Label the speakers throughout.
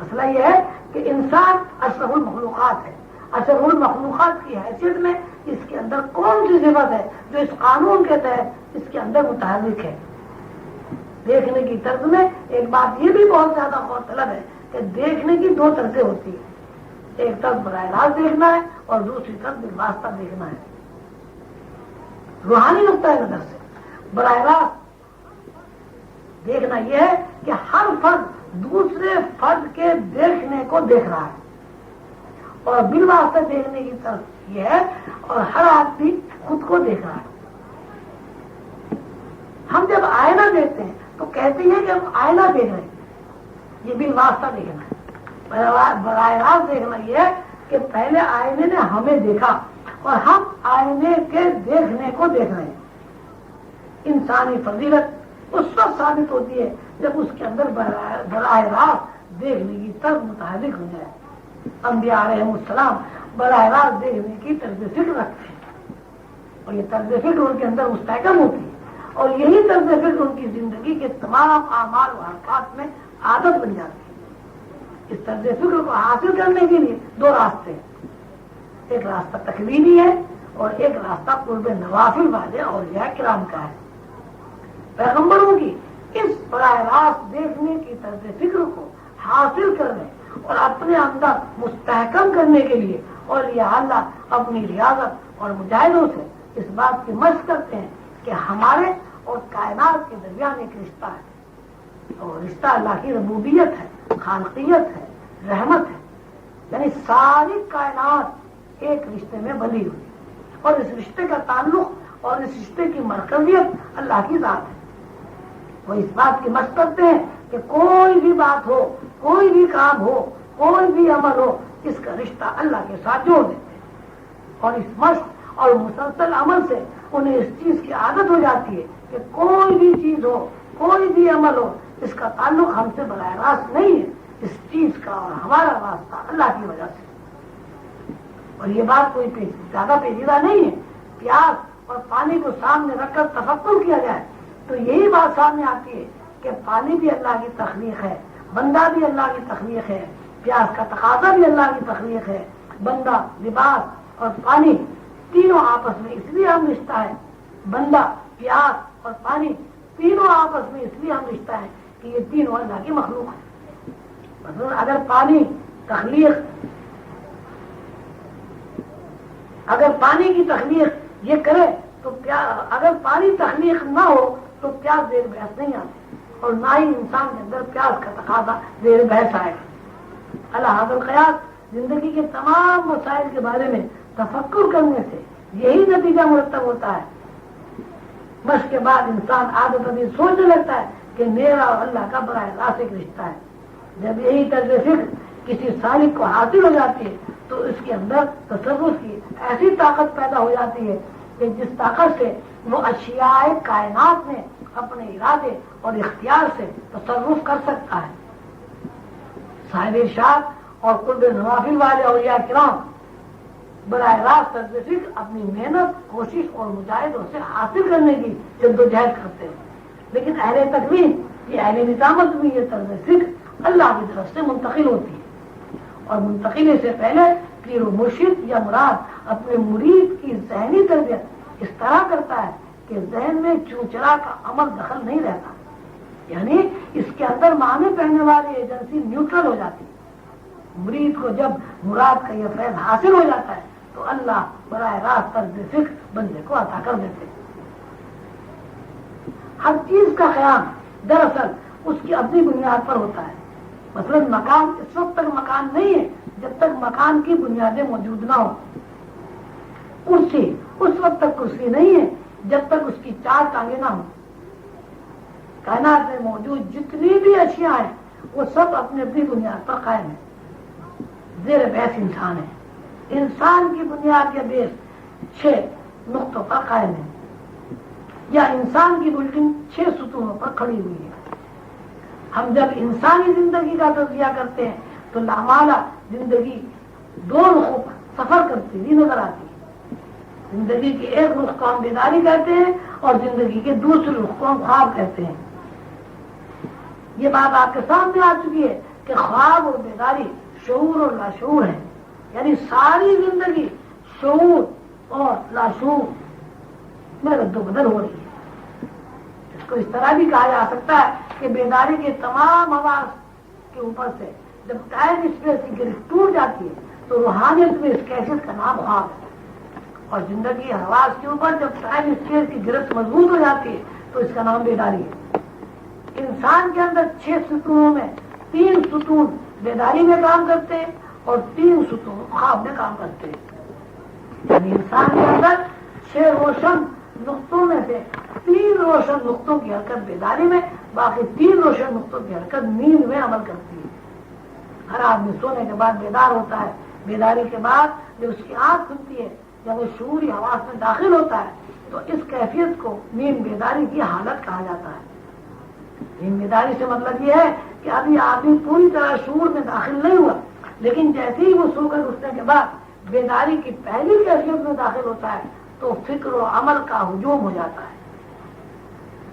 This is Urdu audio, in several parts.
Speaker 1: مسئلہ یہ ہے کہ انسان اشرف المخلوقات ہے۔ اشرف المخلوقات کی حیثیت میں اس کے اندر کون سی صفت ہے جو اس قانون کے تحت اس کے اندر متحرک ہے؟ دیکھنے کی طرز میں ایک بات یہ بھی بہت زیادہ غور طلب ہے کہ دیکھنے کی دو طرزیں ہوتی ہیں۔ ایک طرف براہ راست دیکھنا ہے اور دوسری طرف بالواسطہ دیکھنا ہے۔ روحانی نقطۂ نظر سے براہ راست دیکھنا یہ ہے کہ ہر فرد دوسرے فرد کے دیکھنے کو دیکھ رہا ہے۔ اور بل واسطے دیکھنے کی طرف یہ ہے اور ہر آدمی خود کو دیکھ رہا ہے۔ ہم جب آئینہ دیکھتے ہیں تو کہتے ہیں کہ ہم آئینہ دیکھ رہے ہیں۔ یہ بل واسطہ دیکھنا ہے۔ براہ راست دیکھنا یہ ہے کہ پہلے آئینے نے ہمیں دیکھا اور ہم آئینے کے دیکھنے کو دیکھ رہے ہیں۔ انسانی فضیلت اس وقت ثابت ہوتی ہے جب اس کے اندر براہ راست دیکھنے کی طرف متحرک ہو جائے۔ انبیاء علیہ السلام براہ راست دیکھنے کی طرز فکر رکھتے ہیں۔ اور یہ طرز فکر ان کے اندر مستحکم ہوتی ہے۔ اور یہی طرز فکر ان کی زندگی کے تمام اعمال و حرکات میں عادت بن جاتی ہے۔ اس طرز فکر کو حاصل کرنے کے لیے دو راستے ہیں۔ ایک راستہ تکلیمی ہے اور ایک راستہ قرب نوافل والے اور یہ کرام کا ہے۔ پیغمبروں کی اس براہ راست دیکھنے کی طرز فکر کو حاصل کرنے اور اپنے اندر مستحکم کرنے کے لیے اور یہ اللہ اپنی ریاضت اور مجاہدوں سے اس بات کی مشق کرتے ہیں کہ ہمارے اور کائنات کے درمیان ایک رشتہ ہے۔ اور رشتہ اللہ کی ربوبیت ہے، خالقیت ہے، رحمت ہے۔ یعنی ساری کائنات ایک رشتے میں بلی ہوئی۔ اور اس رشتے کا تعلق اور اس رشتے کی مرکزیت اللہ کی ذات ہے۔ وہ اس بات کی مشق کرتے ہیں کہ کوئی بھی بات ہو، کوئی بھی کام ہو، کوئی بھی عمل ہو، اس کا رشتہ اللہ کے ساتھ جوڑ دیتے ہیں۔ اور اس مشق اور مسلسل عمل سے انہیں اس چیز کی عادت ہو جاتی ہے کہ کوئی بھی چیز ہو، کوئی بھی عمل ہو، اس کا تعلق ہم سے براہ راست نہیں ہے۔ اس چیز کا اور ہمارا راستہ اللہ کی وجہ سے۔ اور یہ بات کوئی زیادہ پیچیدہ نہیں ہے۔ پیاس اور پانی کو سامنے رکھ کر تفکر کیا جائے۔ تو یہی بات سامنے آتی ہے کہ پانی بھی اللہ کی تخلیق ہے، بندہ بھی اللہ کی تخلیق ہے، پیاس کا تقاضا بھی اللہ کی تخلیق ہے۔ بندہ، لباس اور پانی تینوں آپس میں اس لیے ہم رشتہ ہے بندہ، پیاس اور پانی تینوں آپس میں اس لیے ہم رشتہ ہے کہ یہ تینوں اللہ کی مخلوق ہے مطلب اگر پانی تخلیق، اگر پانی کی تخلیق یہ کرے تو اگر پانی تخلیق نہ ہو تو پیاس دیر بحث نہیں آتی؟ اور نہ ہی انسان کے اندر پیاس کا تقاضا دیر بحث آئے۔ گا اللہ حضر قیاس زندگی کے تمام مسائل کے بارے میں تفکر کرنے سے یہی نتیجہ مرتب ہوتا ہے۔ بس کے بعد انسان عادت ابھی سوچنے لگتا ہے کہ میرا اور اللہ کا بڑا راسک رشتہ ہے۔ جب یہی طرز فکر کسی سالک کو حاصل ہو جاتی ہے، تو اس کے اندر تصرف کی ایسی طاقت پیدا ہو جاتی ہے کہ جس طاقت سے وہ اشیاء کائنات میں اپنے ارادے اور اختیار سے تصرف کر سکتا ہے۔ صاحب ارشاد اور قرب نوافل والے اور یا کرام، براہ راست فکر اپنی محنت، کوشش اور مجاہدوں سے حاصل کرنے کی جد و جہد کرتے ہیں۔ لیکن اہل تکمیل یہ اہل نظامت میں یہ طرز فکر اللہ کی طرف سے منتقل ہوتی ہے۔ اور منتقلی سے پہلے پیر و مرشد یا مراد اپنے مرید کی ذہنی تربیت اس طرح کرتا ہے کہ ذہن میں چوچرا کا عمل دخل نہیں رہتا۔ یعنی اس کے اندر معنی پہننے والی ایجنسی نیوٹرل ہو جاتی۔ ہے مرید کو جب مراد کا یہ فیض حاصل ہو جاتا ہے، تو اللہ براہ راست طرز فکر بندے کو عطا کر دیتے ہر چیز کا خیال دراصل اس کی اپنی بنیاد پر ہوتا ہے۔ مثلاً مکان اس وقت تک مکان نہیں ہے جب تک مکان کی بنیادیں موجود نہ ہو کرسی اس وقت تک کرسی نہیں ہے، جب تک اس کی چار ٹانگیں نہ ہوں۔ کائنات میں موجود جتنی بھی اشیاء ہیں، وہ سب اپنی اپنی بنیاد پر قائم ہے زیر بحث انسان ہے۔ انسان کی بنیاد کے بیس چھ نقطوں پر قائم ہے یا انسان کی بلڈنگ چھ ستونوں پر کھڑی ہوئی ہے۔ ہم جب انسانی زندگی کا تجزیہ کرتے ہیں، تو لامالا زندگی دو رخوں پر سفر کرتی ہوئی نظر آتی ہے۔ زندگی کے ایک رخ کو ہم بیداری کہتے ہیں اور زندگی کے دوسرے رخ کو ہم خواب کہتے ہیں۔ یہ بات آپ کے سامنے آ چکی ہے کہ خواب اور بیداری شعور اور لاشعور ہے یعنی ساری زندگی شعور اور لاشعور میں رد و بدل ہو رہی ہے۔ اس کو اس طرح بھی کہا جا سکتا ہے کہ بیداری کے تمام آواز کے اوپر سے جب ٹائم اسپیس کی گرفت ٹوٹ جاتی ہے تو روحانیت میں اس کیفیت کا نام خواب ہے۔ اور زندگی حواس کے اوپر جب ٹائم اسپیس کی گرفت مضبوط ہو جاتی ہے تو اس کا نام بیداری ہے۔ انسان کے اندر چھ ستونوں میں تین ستون بیداری میں کام کرتے ہیں اور تین ستون خواب میں کام کرتے ہیں۔ یعنی انسان کے اندر چھ روشن نقطوں میں سے تین روشن نقطوں کی حرکت بیداری میں، باقی تین روشن نقطوں کی حرکت نیند میں عمل کرتی ہے۔ ہر آدمی سونے کے بعد بیدار ہوتا ہے۔ بیداری کے بعد جب اس کی آنکھ کھلتی ہے جب وہ شعوری حواس میں داخل ہوتا ہے، تو اس کیفیت کو نیند بیداری کی حالت کہا جاتا ہے۔ نیند بیداری سے مطلب یہ ہے کہ ابھی آدمی پوری طرح شعور میں داخل نہیں ہوا، لیکن جیسے ہی وہ سو کر اٹھنے کے بعد بیداری کی پہلی کیفیت میں داخل ہوتا ہے، تو فکر و عمل کا ہجوم ہو جاتا ہے۔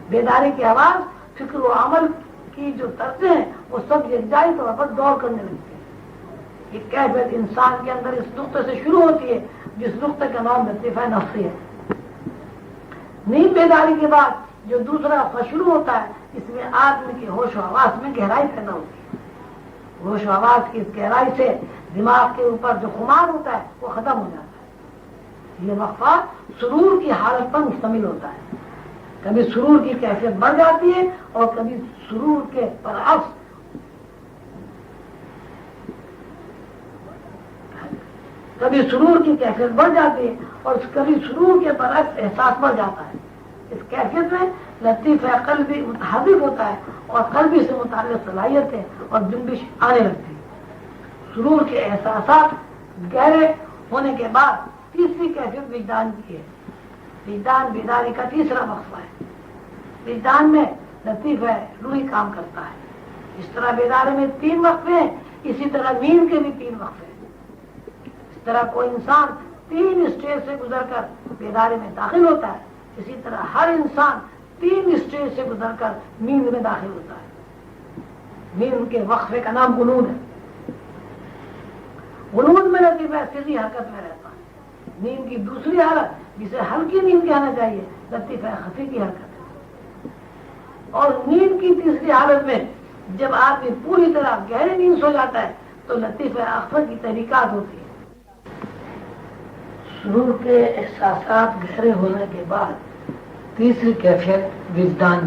Speaker 1: بیداری کی آواز، فکر و عمل کی جو طرزیں ہیں، وہ سب یکجائی طور پر دوڑ کرنے لگتے ہیں۔ یہ کیفیت انسان کے اندر اس نقطے سے شروع ہوتی ہے جس نقطے کا نام لطیفہ نفسی ہے۔ نیند بیداری کے بعد جو دوسرا شروع ہوتا ہے، اس میں آدمی کی ہوش و آواز میں گہرائی پیدا ہوتی ہے۔ ہوش و آواز کی اس گہرائی سے دماغ کے اوپر جو خمار ہوتا ہے، وہ ختم ہو جاتا ہے۔ یہ وقفہ سرور کی حالت پر مشتمل ہوتا ہے۔ کبھی سرور کی کیفیت بڑھ جاتی ہے اور کبھی سرور کے برعکس کبھی سرور کی کیفیت بڑھ جاتی ہے اور کبھی سرور کے برعکس احساس بڑھ جاتا ہے۔ اس کیفیت میں لطیف قلبی متحرک ہوتا ہے اور قلبی سے متعلق صلاحیتیں اور جنبش آنے لگتی ہے سرور کے احساسات گہرے ہونے کے بعد تیسری کیفیت وجدان کی ہے۔ وجدان بیداری کا تیسرا مقصد ہے۔ وجدان میں لطیف ہے روحی کام کرتا ہے۔ اس طرح بیداری میں تین وقفے ہیں، اسی طرح نیند کے بھی تین وقفے ہیں۔ طرح کوئی انسان تین اسٹیج سے گزر کر بیداری میں داخل ہوتا ہے، اسی طرح ہر انسان تین اسٹیج سے گزر کر نیند میں داخل ہوتا ہے۔ نیند کے وقفے کا نام غنود ہے۔ غنود میں لطیف سیدھی حرکت میں رہتا ہے، نیند کی دوسری حالت جسے ہلکی نیند کہنا چاہیے لطیف ہے خفی کی حرکت ہے۔ اور نیند کی تیسری حالت میں جب آدمی پوری طرح گہری نیند سو جاتا ہے، تو لطیف اخبر کی تحریکات ہوتی ہے سرور کے احساسات گہرے ہونے کے بعد تیسری کیفیت وجدان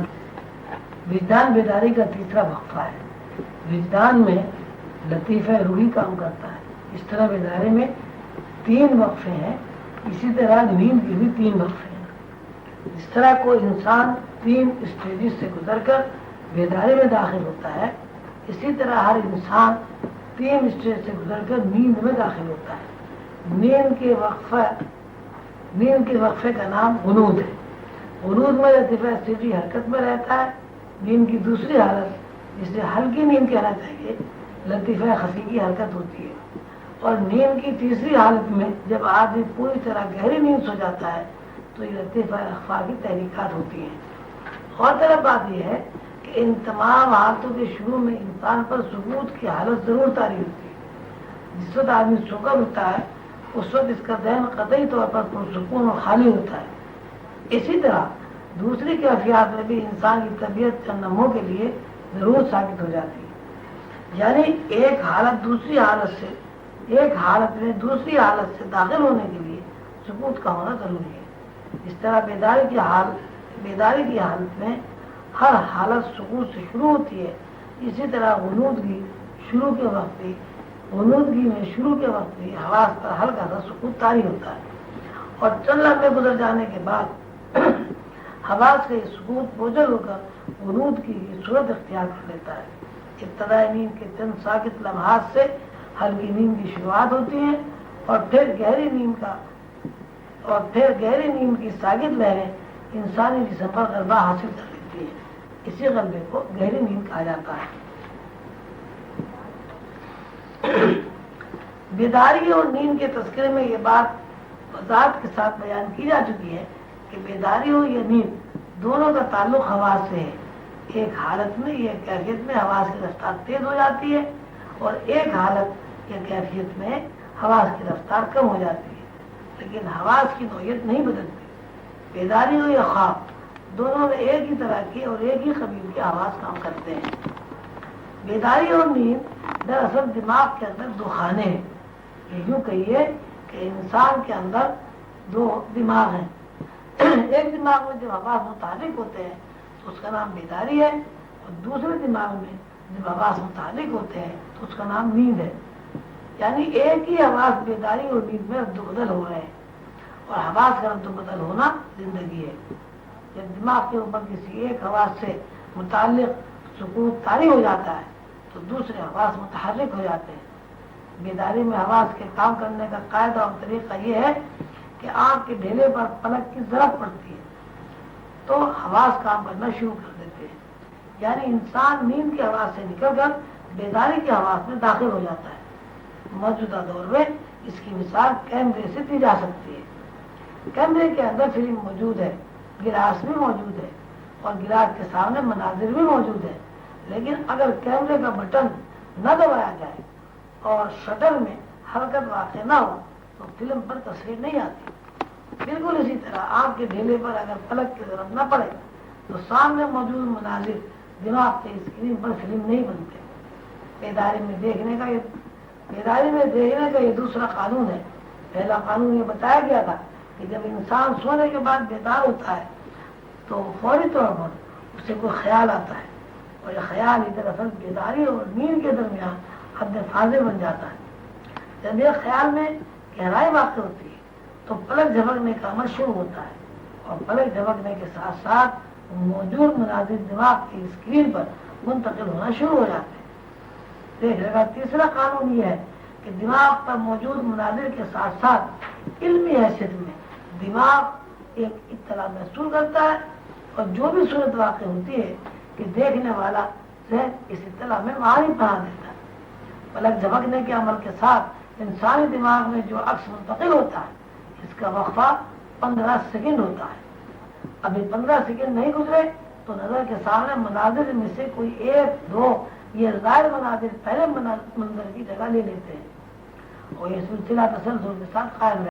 Speaker 1: وجدان بیداری کا تیسرا وقفہ ہے۔ وجدان میں لطیفہ روحی کام کرتا ہے۔ اس طرح بیداری میں تین وقفے ہیں۔ اسی طرح نیند کے بھی تین وقفے ہیں۔ اس طرح کوئی انسان تین اسٹیجز سے گزر کر بیداری میں داخل ہوتا ہے۔ اسی طرح ہر انسان تین اسٹیج سے گزر کر نیند میں داخل ہوتا ہے۔ نیند کے وقفہ نیند کے وقفے کا نام غنود ہے۔ غنود میں لطیفہ حرکت میں رہتا ہے نیند کی دوسری حالت جسے ہلکی نیند کہنا چاہیے لطیفہ خفی کی حرکت ہوتی ہے۔ اور نیند کی تیسری حالت میں جب آدمی پوری طرح گہری نیند سو جاتا ہے، تو یہ لطیفہ اخفا کی تحریکات ہوتی ہیں۔ اور طرف بات یہ ہے کہ ان تمام حالتوں کے شروع میں انسان پر ثبوت کی حالت ضرور تاری ہوتی ہے۔ جس وقت آدمی سو کر ہوتا ہے اس وقت اس کا ذہن قطعی طور پر پرسکون اور خالی ہوتا ہے۔ اسی طرح دوسری کیفیات میں بھی انسان کی طبیعت چند نموں کے لیے ضرور ثابت ہو جاتی ہے۔ یعنی ایک حالت دوسری حالت سے، ایک حالت میں دوسری حالت سے داخل ہونے کے لیے ثبوت کا ہونا ضروری ہے۔ اس طرح بیداری کی حالت بیداری کی حالت میں ہر حالت سکون سے شروع ہوتی ہے۔ اسی طرح غنودگی شروع کے وقت بھی غنودگی میں شروع کے وقت بھی حواس پر ہلکا سا سکون تاری ہوتا ہے۔ اور چند لمبے گزر جانے کے بعد حواس کا یہ بوجھل ہو کر غنود کی صورت اختیار کر لیتا ہے۔ ابتدائی نیند کے چند ساکت لمحات سے ہلکی نیند کی شروعات ہوتی ہے اور پھر گہری نیند کا اور پھر گہری نیند کی ساگت لہریں انسانی جسم پر غلبہ حاصل کر لیتی ہے اسی غلبے کو گہری نیند کہا جاتا ہے۔ بیداری اور نیند کے تذکرے میں یہ بات وضاحت کے ساتھ بیان کی جا چکی ہے کہ بیداری ہو یا نیند دونوں کا تعلق حواس سے ہے۔ ایک حالت میں یہ کیفیت میں حواس کی رفتار تیز ہو جاتی ہے اور ایک حالت یا کیفیت میں حواس کی رفتار کم ہو جاتی ہے۔ لیکن حواس کی نوعیت نہیں بدلتی۔ بیداری ہو یا خواب دونوں میں ایک ہی طرح کی اور ایک ہی قبیل کے آواز کام کرتے ہیں۔ بیداری اور نیند دراصل دماغ کے اندر دو خانے ہیں۔ یہ یوں کہیے کہ انسان کے اندر دو دماغ ہیں۔ ایک دماغ میں جب آواز متعلق ہوتے ہیں تو اس کا نام بیداری ہے، اور دوسرے دماغ میں جب آواز متعلق ہوتے ہیں تو اس کا نام نیند ہے۔ یعنی ایک ہی آواز بیداری اور نیند میں رد و بدل ہو رہے ہیں، اور حواس کا رد و بدل ہونا زندگی ہے۔ جب دماغ کے اوپر کسی ایک آواز سے متعلق سکوت تاری ہو جاتا ہے تو دوسرے حواس متحرک ہو جاتے ہیں۔ بیداری میں حواس کے کام کرنے کا قاعدہ اور طریقہ یہ ہے کہ آنکھ کے ڈھیلے پر پلک کی ضرورت پڑتی ہے تو حواس کام کرنا شروع کر دیتے ہیں۔ یعنی انسان نیند کی حواس سے نکل کر بیداری کے حواس میں داخل ہو جاتا ہے۔ موجودہ دور میں اس کی مثال کیمرے سے دی جا سکتی ہے۔ کیمرے کے اندر فلم موجود ہے، گلاس بھی موجود ہے اور گلاس کے سامنے مناظر بھی موجود ہے لیکن اگر کیمرے کا بٹن نہ دبایا جائے اور شٹر میں حرکت واقع نہ ہو، تو فلم پر تصویر نہیں آتی۔ بالکل اسی طرح آپ کے ڈھیلے پر اگر پلک کی ضرورت نہ پڑے، تو سامنے موجود مناظر دماغ کے اسکرین پر فلم نہیں بنتے۔ بیداری میں دیکھنے کا یہ بیداری میں دیکھنے کا یہ دوسرا قانون ہے۔ پہلا قانون یہ بتایا گیا تھا کہ جب انسان سونے کے بعد بیدار ہوتا ہے، تو فوری طور پر اسے کوئی خیال آتا ہے۔ اور یہ خیال ادھر اصل بیداری اور نیند کے درمیان حد فاضل بن جاتا ہے۔ جب یہ خیال میں گہرائی واقع ہوتی ہے، تو پلک جھپکنے کا عمل شروع ہوتا ہے اور پلک جھپکنے کے ساتھ ساتھ موجود مناظر دماغ کی اسکرین پر منتقل ہونا شروع ہو جاتے ہیں۔ دیکھنے کا تیسرا قانون یہ ہے کہ دماغ پر موجود مناظر کے ساتھ ساتھ علمی حیثیت میں دماغ ایک اطلاع محسوس کرتا ہے اور جو بھی صورت واقع ہوتی ہے کہ دیکھنے والا سے اس اطلاع میں معنی پڑھا دیتا ہے۔ پلک جھپکنے کے عمل کے ساتھ انسانی دماغ میں جو عکس منتقل ہوتا ہے، اس کا وقفہ پندرہ سیکنڈ ہوتا ہے۔ ابھی پندرہ سیکنڈ نہیں گزرے تو نظر کے سامنے مناظر میں سے کوئی ایک، دو، یہ ظاہر مناظر پہلے منظر کی جگہ لے لیتے ہیں۔ اور یہ سلسلہ تسلسل کے ساتھ قائم